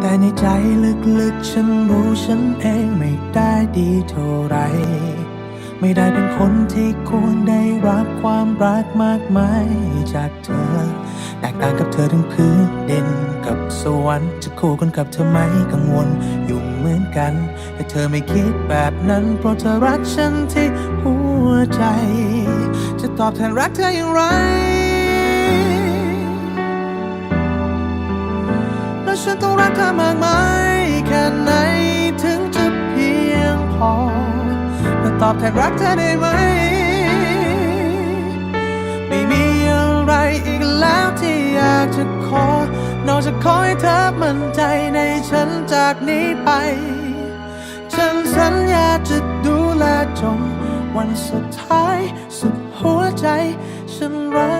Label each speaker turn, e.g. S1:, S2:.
S1: แต่ในใจลึกๆ ฉันรู้ฉันเองไม่ได้ดีเท่าไร ไม่ได้เป็นคนที่ควรได้รับความรักมากมายจากเธอ แตกต่างกับเธอทั้งพื้นดินกับสวรรค์จะคู่กันกับเธอไหมกังวลอยู่เหมือนกัน แต่เธอไม่คิดแบบนั้น เพราะเธอรักฉันที่หัวใจ จะตอบแทนรักเธออย่างไร ฉันต้องรักเธอมากมายแค่ไหนถึงจะเพียงพอและตอบแทนรักเธอได้ไหม ไม่มีอะไรอีกแล้วที่อยากจะขอ นอกจากขอให้เธอมั่นใจในฉันจากนี้ไป ฉันสัญญาจะดูแลจนวันสุดท้ายสุดหัวใจ ฉันรัก